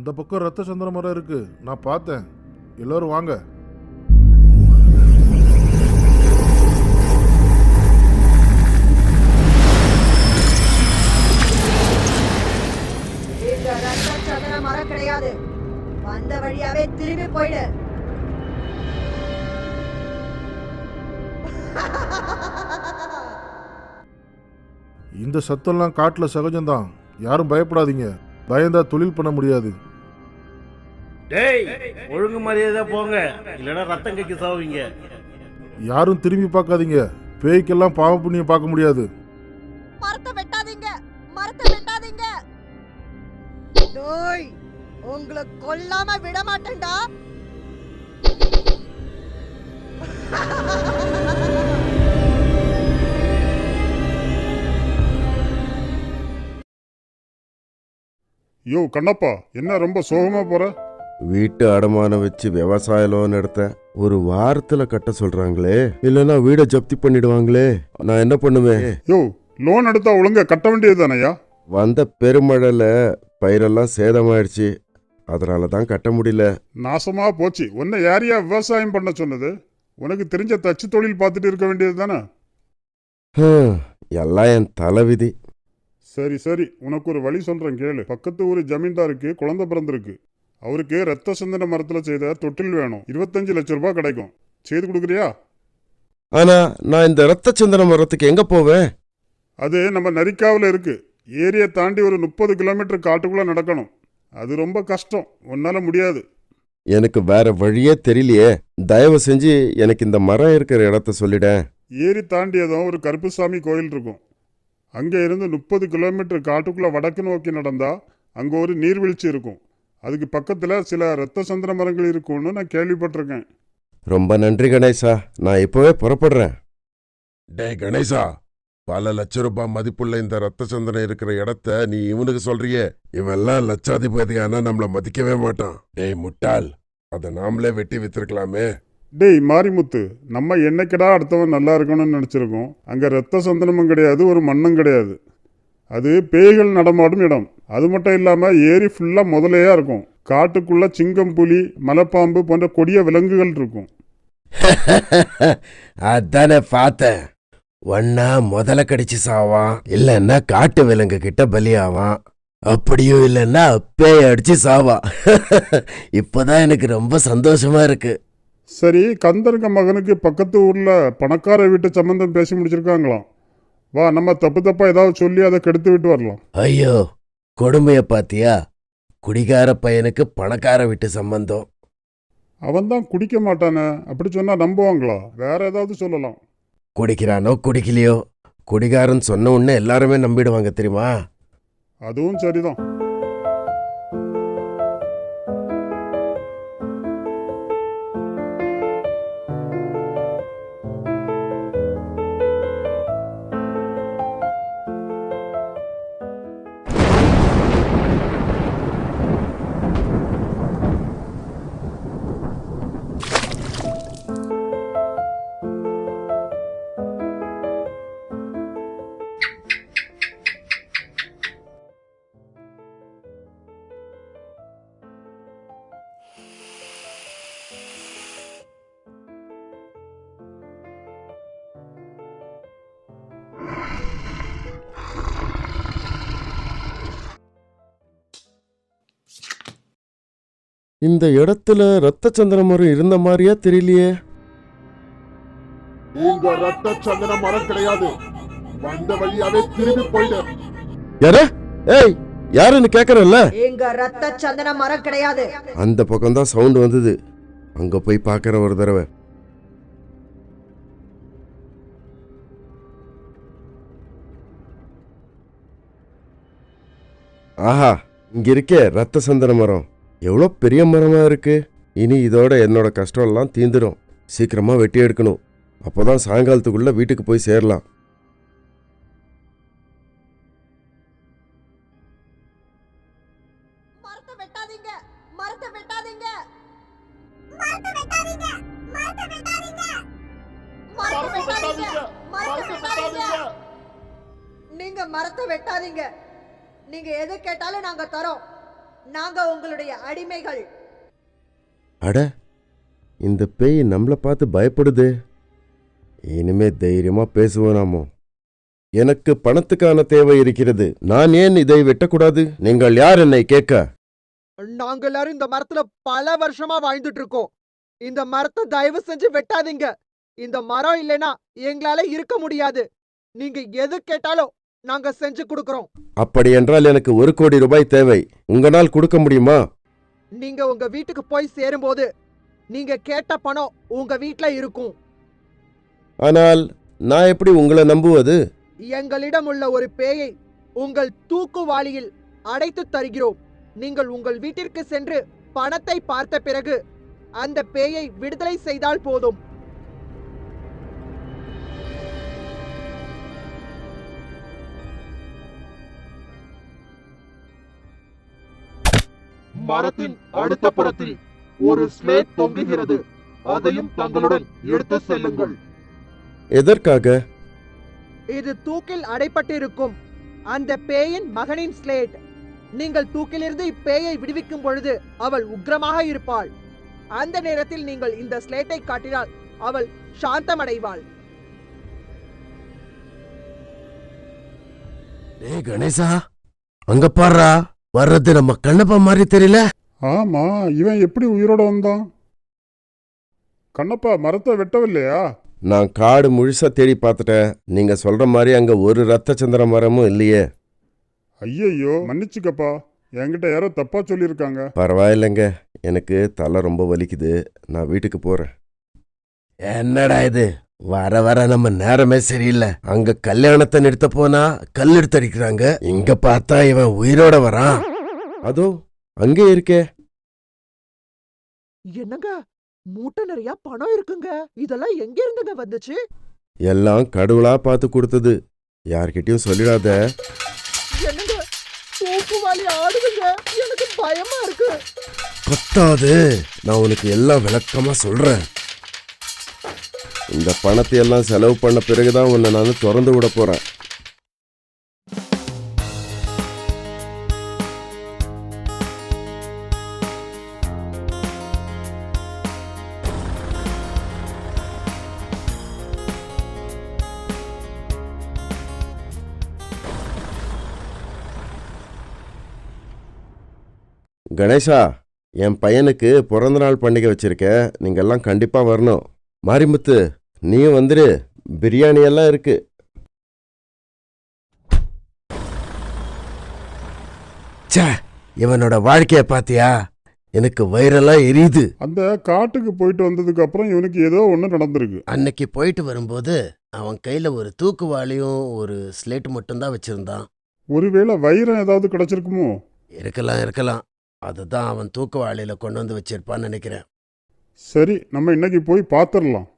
அந்த பக்கம் ரத்த சந்திர மரம் இருக்கு. நான் பார்த்தேன். எல்லாரும் வாங்க. இந்த ரத்த சதன மரம் கிடையாது. வந்த வழியாவே திரும்பி போயிடு. இந்த சத்தம்லாம் காட்டில் சகஜம்தான். யாரும் பயப்படாதீங்க. பயந்தா தொழில் பண்ண முடியாது. டேய் ஒழுங்கு மரியாதை போங்க. இல்லைன்னா ரத்தம் கக்கி சாவீங்க யாரும் திரும்பி பார்க்காதீங்க. பேய்க்கெல்லாம் பாவ புண்ணியம் பார்க்க முடியாது. மரத்தை வெட்டாதீங்க. மரத்தை வெட்டாதீங்க. டோய் உங்களை கொல்லாம விட மாட்டேன்டா. யோ கண்ணப்பா என்ன ரொம்ப சோகமா போற? வீட்டு அடமானம் வச்சு விவசாய லோன் எடுத்தேன். ஒரு வாரத்துல கட்ட சொல்றாங்களே. இல்லைன்னா வீடை ஜப்தி பண்ணிடுவாங்களே. நான் என்ன பண்ணுவேன்? யோ லோன் எடுத்தா ஒழுங்கா கட்ட வேண்டியதுதானயா வந்த பெருமழையில பயிரெல்லாம் சேதமாயிடுச்சு. அதனால தான் கட்ட முடியல. நாசமா போச்சு. உன்னை யாரையா விவசாயம் பண்ண சொன்னது? உனக்கு தெரிஞ்ச தச்சு தொழில் பார்த்துட்டு இருக்க வேண்டியது தானே ஹம், எல்லாம் என் தலைவிதி. சரி சரி. உனக்கு ஒரு வழி சொல்றேன் கேளு. பக்கத்து ஊர் ஜமீன்தாருக்கு குழந்தை பிறந்திருக்கு. அவருக்கு ரத்த சந்தன மரத்துல செய்த தொட்டில் வேணும். இருபத்தஞ்சு லட்ச ரூபாய் கிடைக்கும். செய்து கொடுக்குறியா? ஆனா நான் இந்த ரத்த சந்தன மரத்துக்கு எங்க போவேன்? அது நம்ம நரிக்காவில் இருக்கு. ஏரியை தாண்டி ஒரு முப்பது கிலோமீட்டர் காட்டுக்குள்ள நடக்கணும். அது ரொம்ப கஷ்டம். உன்னால முடியாது. எனக்கு வேற வழியே தெரியலையே. தயவு செஞ்சு எனக்கு இந்த மரம் இருக்கிற இடத்த சொல்லிடேன் ஏரி தாண்டியதும் ஒரு கருப்புசாமி கோயில் இருக்கும். அங்கே இருந்து முப்பது கிலோமீட்டர் காட்டுக்குள்ள வடக்கு நோக்கி நடந்தா அங்கே ஒரு நீர்வீழ்ச்சி இருக்கும். அதுக்கு பக்கத்தில் சில ரத்த சந்திர மரங்கள் இருக்கும்னு நான் கேள்விப்பட்டிருக்கேன். ரொம்ப நன்றி கணேசா. நான் இப்பவே புறப்படுறேன். டேய் கணேசா பல லட்ச ரூபாய் மதிப்புள்ள இந்த ரத்த சந்தனம் இருக்கிற இடத்த நீ இவனுக்கு சொல்றியே? இவெல்லாம் லட்சாதிபதி ஆனா நம்மள மதிக்கவே மாட்டான். டேய் முட்டாள் அத நாமளே வெட்டி வித்திருக்கலாமே. டேய் மாரிமுத்து நம்ம என்னைக்கடா அடுத்தவன் நல்லா இருக்கணும்னு நினச்சிருக்கோம்? அங்கே ரத்த சந்தனமும் கிடையாது ஒரு மண்ணும் கிடையாது. அது பேய்கள் நடமாடும் இடம். அது மட்டும் இல்லாமல் ஏரி ஃபுல்லாக முதலையாக இருக்கும். காட்டுக்குள்ள சிங்கம் புலி மலைப்பாம்பு போன்ற கொடிய விலங்குகள் இருக்கும். அதானே பார்த்தேன். ஒன்னா முதல்ல கடிச்சு சாவான் இல்லைன்னா காட்டு விலங்கு கிட்ட பலியாவான். அப்படியும் இல்லைன்னா பேய் அடிச்சு சாவான். இப்பதான் எனக்கு ரொம்ப சந்தோஷமா இருக்கு. சரி கந்தருங்க மகனுக்கு பக்கத்து ஊரில் பணக்கார வீட்டு சம்பந்தம் பேசி முடிச்சிருக்காங்களாம். வா நம்ம தப்பு தப்பா ஏதாவது சொல்லி அதை கெடுத்து விட்டு வரலாம். ஐயோ கொடுமைய பாத்தியா? குடிகார பையனுக்கு பணக்கார வீட்டு சம்பந்தம். அவன் தான் குடிக்க மாட்டானே அப்படி சொன்னா நம்புவாங்களா? வேற ஏதாவது சொல்லலாம். குடிக்கிறானோ குடிக்கலையோ? குடிகாரன் சொன்ன உடனே எல்லாருமே நம்பிடுவாங்க தெரியுமா? அதுவும் சரிதான். இந்த இடத்துல ரத்த சந்திர மரம் இருந்த மாதிரியா தெரியலையே. இங்க ரத்த சந்திர மரம் கிடையாது. வந்த வழியாவே திரும்பி போயிடு. யார? ஏய் யாருன்னு கேக்குறல்ல? இங்க ரத்த சந்தன மரம் கிடையாது. அந்த பக்கம் தான் சவுண்ட் வந்தது. அங்க போய் பார்க்கற ஒரு தடவை. ஆஹா இங்க இருக்கே ரத்த சந்தன மரம் எவ்வளோ பெரிய மரமா இருக்கு? இனி இதோட என்னோட கஷ்டம் எல்லாம் தீந்துடும் சீக்கிரமா வெட்டி எடுக்கணும். அப்போதான் சாயங்காலத்துக்குள்ள வீட்டுக்கு போய் சேரலாம். நீங்க மரத்தை வெட்டாதீங்க. நீங்க எது கேட்டாலும் நாங்க தரோம். நாங்க உங்களுடைய அடிமைகள். அட இந்த பேய் நம்மளை பார்த்து பயப்படுது. இனிமே தைரியமா பேசுவோம் நாமோ. எனக்கு பணத்துக்கான தேவை இருக்கிறது. நான் ஏன் இதை வெட்டக்கூடாது? நீங்கள் யார் என்னை கேட்க? நாங்க எல்லாரும் இந்த மரத்துல பல வருஷமா வாழ்ந்துட்டு இருக்கோம் இந்த மரத்தை தயவு செஞ்சு வெட்டாதீங்க. இந்த மரம் இல்லைன்னா எங்களால இருக்க முடியாது. நீங்க எது கேட்டாலும் நாங்க செஞ்சு கொடுக்கறோம். அப்படி என்றால் எனக்கு ஒரு கோடி ரூபாய் தேவை. உங்களால் கொடுக்க முடியுமா? நீங்க உங்க வீட்டுக்கு போய் சேரும்போது நீங்க கேட்ட பணம் உங்க வீட்ல இருக்கும். ஆனால் நான் எப்படி உங்களை நம்புவது? எங்களிடம் உள்ள ஒரு பேயை உங்கள் தூக்குவாளியில் அடைத்து தருகிறோம். நீங்கள் உங்கள் வீட்டிற்கு சென்று பணத்தை பார்த்த பிறகு அந்த பேயை விடுதலை செய்தால் போதும். மரத்தின் அடுத்த புறத்தில் ஒரு ஸ்லேட் தொங்குகிறது. அதையும் தங்களுடன் எடுத்து செல்லுங்கள். எதற்காக? இது தூக்கில் அடைப்பட்டிருக்கும் அந்த பேயின் மகனின் ஸ்லேட். நீங்கள் தூக்கிலிருந்து இப்பேயை விடுவிக்கும் பொழுது அவள் உக்கிரமாக இருப்பாள். அந்த நேரத்தில் நீங்கள் இந்த ஸ்லேட்டை காட்டினால் அவள் சாந்தமடைவாள். ஏ கணேசா அங்க பாருடா. வர்றது நம்ம கண்ணப்பா மாதிரி தெரியல? ஆமா இவன் எப்படி உயிரோட வந்தான்? கண்ணப்பா மரத்தை வெட்டவில்லையா? நான் காடு முழுசா தேடி பார்த்துட்டேன். நீங்க சொல்ற மாதிரி அங்க ஒரு ரத்த சந்திர மரமும் இல்லையே. ஐயையோ மன்னிச்சுக்கப்பா. என்கிட்ட யாரோ தப்பா சொல்லியிருக்காங்க. பரவாயில்லைங்க. எனக்கு தலை ரொம்ப வலிக்குது. நான் வீட்டுக்கு போறேன். என்னடா இது? வர வர நம்ம நேரமே சரியில்லை. அங்க கல்யாணத்தை நிறுத்த போனா கல் எடுத்து அடிக்கிறாங்க இங்க பார்த்தா இவன் உயிரோட வரான். அதோ அங்கே இருக்கே. என்னங்க? மூட்டை நிறைய பணம் இருக்குங்க. இதெல்லாம் எங்க இருந்துங்க வந்துச்சு? எல்லாம் கடவுளா பார்த்து கொடுத்தது. யார்கிட்டயும் சொல்லிடாத. என்னங்க? தூக்குவாளி ஆடுதுங்க. எனக்கு பயமா இருக்கு. பத்தாது. நான் உனக்கு எல்லாம் விளக்கமா சொல்றேன். இந்த பணத்தை எல்லாம் செலவு பண்ண பிறகுதான் உன்னை நான் திறந்து விட போறேன். கணேஷா என் பையனுக்கு பிறந்த நாள் பண்டிகை வச்சிருக்கேன் நீங்க எல்லாம் கண்டிப்பா வரணும். மாரிமுத்து நீயும் வந்துரு. பிரியாணி எல்லாம் இருக்கு. ச்சே இவனோட வாழ்க்கைய பாத்தியா? எனக்கு வயிறெல்லாம் எரியுது. அந்த காட்டுக்கு போயிட்டு வந்ததுக்கு அப்புறம் இவனுக்கு ஏதோ ஒன்று நடந்திருக்கு. அன்னைக்கு போயிட்டு வரும்போது அவன் கையில ஒரு தூக்குவாளியும் ஒரு ஸ்லேட் மட்டும்தான் வச்சிருந்தான். ஒருவேளை வைரம் ஏதாவது கிடைச்சிருக்குமோ? இருக்கலாம் இருக்கலாம். அதுதான் அவன் தூக்குவாளியில கொண்டு வந்து வச்சிருப்பான்னு நினைக்கிறேன். சரி நம்ம இன்னைக்கு போய் பார்த்துடலாம்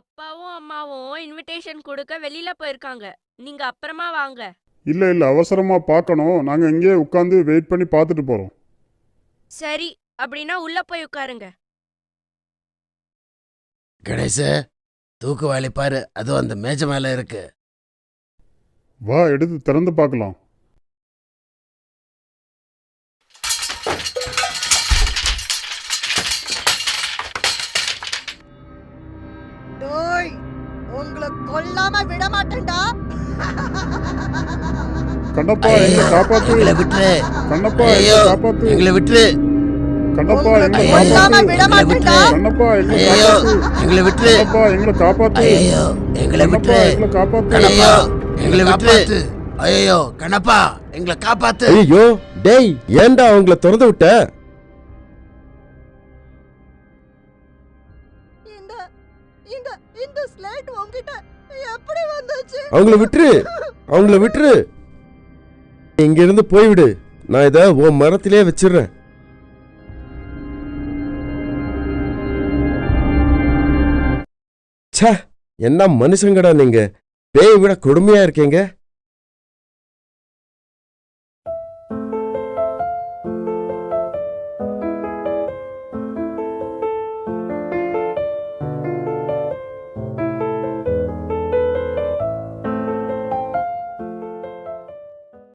அப்பாவும் அம்மாவும் இன்விடேஷன் கொடுக்க வெளியில போயிருக்காங்க. நீங்க அப்புறமா வாங்க. இல்லை இல்லை அவசரமாக பார்க்கணும் நாங்கள் இங்கேயே உட்காந்து வெயிட் பண்ணி பார்த்துட்டு போகிறோம் சரி அப்படின்னா உள்ள போய் உட்காருங்க. கணேச தூக்குவாளி பாரு அதுவும் அந்த மேஜை மேல இருக்கு. வா எடுத்து திறந்து பார்க்கலாம் கண்ணப்பா எங்களை காப்பாத்து. எங்களை விட்டுரு. கண்ணப்பா எங்களை காப்பாத்து. எங்களை விட்டுரு. கண்ணப்பா உங்களை எங்களை காப்பாத்து. கண்ணப்பா எங்களை ஐயோ காப்பாத்து. எங்களை விட்டுரு. கண்ணப்பா எங்களை காப்பாத்து. ஐயோ எங்களை கண்ணப்பா விட்டுரு. எங்களை காப்பாத்து. ஐயோ எங்களை விட்டுரு. ஐயோ கண்ணப்பா எங்களை காப்பாத்து. ஐயோ டேய் ஏன்டா அவங்கள திறந்து விட்ட? இந்த இந்த இந்த ஸ்லேட் உன்கிட்ட எப்படி வந்துச்சு. அவங்கள விட்டுரு. அவங்கள விட்டுரு. இங்க இருந்து போய்விடு. நான் இத உன் மரத்திலே வச்சிடுறேன். என்ன மனுஷங்கடா நீங்க? பேய் விட கொடுமையா இருக்கீங்க?